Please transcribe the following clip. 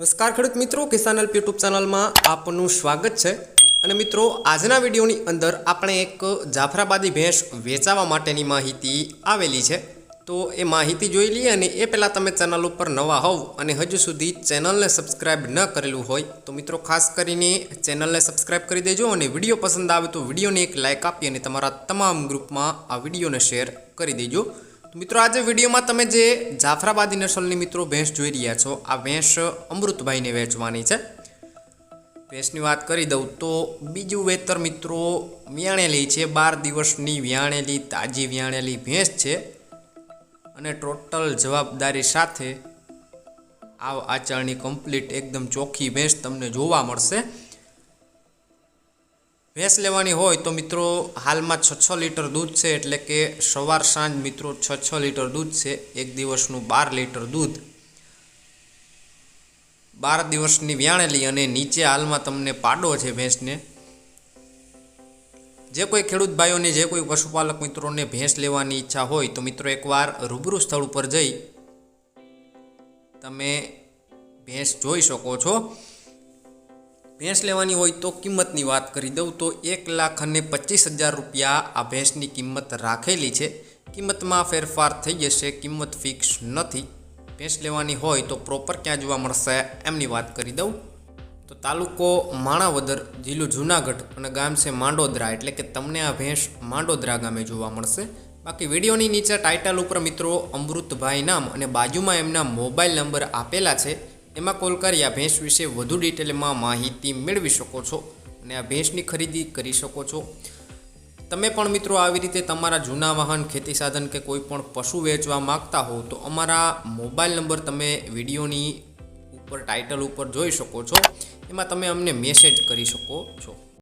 નમસ્કાર ખેડૂત મિત્રો, કિસાન હેલ્પ યુટ્યુબ ચેનલમાં આપનું સ્વાગત છે. અને મિત્રો, આજના વિડીયોની અંદર આપણે એક જાફરાબાદી ભેંસ વેચાવા માટેની માહિતી આવેલી છે. તો એ માહિતી જોઈ લઈએ અને એ પહેલાં તમે ચેનલ ઉપર નવા હોવ અને હજુ સુધી ચેનલને સબસ્ક્રાઇબ ન કરેલું હોય, તો મિત્રો ખાસ કરીને ચેનલને સબસ્ક્રાઇબ કરી દેજો અને વીડિયો પસંદ આવે તો વિડીયોને એક લાઇક આપી અને તમારા તમામ ગ્રુપમાં આ વિડીયોને શેર કરી દેજો. મિત્રો, આજે વિડીયોમાં તમે જે જાફરાબાદી નસલની મિત્રો ભેંસ જોઈ રહ્યા છો, આ ભેંસ અમૃતભાઈને વેચવાની છે. ભેંસની વાત કરી દઉં તો બીજું વેતર મિત્રો વ્યાણેલી છે, બાર દિવસની વ્યાણેલી, તાજી વ્યાણેલી ભેંસ છે. અને ટોટલ જવાબદારી સાથે આ આચરણી કમ્પ્લીટ એકદમ ચોખ્ખી ભેંસ તમને જોવા મળશે. ભેંસ લેવાની હોય તો મિત્રો હાલમાં છ છ લીટર દૂધ છે એટલે કે સવાર સાંજ મિત્રો છ છ લીટર દૂધ છે. એક દિવસનું બાર લીટર દૂધ. બાર દિવસની વ્યાણેલી અને નીચે હાલમાં તમને પાડો છે ભેંસને. જે કોઈ ખેડૂત ભાઈઓને, જે કોઈ પશુપાલક મિત્રોને ભેંસ લેવાની ઈચ્છા હોય તો મિત્રો એકવાર રૂબરૂ સ્થળ ઉપર જઈ તમે ભેંસ જોઈ શકો છો. ભેંસ લેવાની હોય તો કિંમતની વાત કરી દઉં તો એક લાખ અને પચીસ હજાર રૂપિયા આ ભેંસની કિંમત રાખેલી છે. કિંમતમાં ફેરફાર થઈ જશે, કિંમત ફિક્સ નથી. ભેંસ લેવાની હોય તો પ્રોપર ક્યાં જોવા મળશે એમની વાત કરી દઉં. તો તાલુકો માણાવદર, જિલ્લો જુનાગઢ અને ગામ છે માંડોદરા, એટલે કે તમને આ ભેંસ માંડોદરા ગામે જોવા મળશે. બાકી વિડીયોની નીચે ટાઇટલ ઉપર મિત્રો અમૃતભાઈ નામ અને બાજુમાં એમના મોબાઈલ નંબર આપેલા છે. એમાં કોલ કરી આ ભેંસ વિશે વધુ ડિટેલમાં માહિતી મેળવી શકો છો અને આ ભેંસની ખરીદી કરી શકો છો. તમે પણ મિત્રો આવી રીતે તમારા જૂના વાહન, ખેતી સાધન કે કોઈ પણ પશુ વેચવા માંગતા હો તો અમારા મોબાઈલ નંબર તમે વિડીયોની ઉપર, ટાઇટલ ઉપર જોઈ શકો છો. એમાં તમે અમને મેસેજ કરી શકો છો.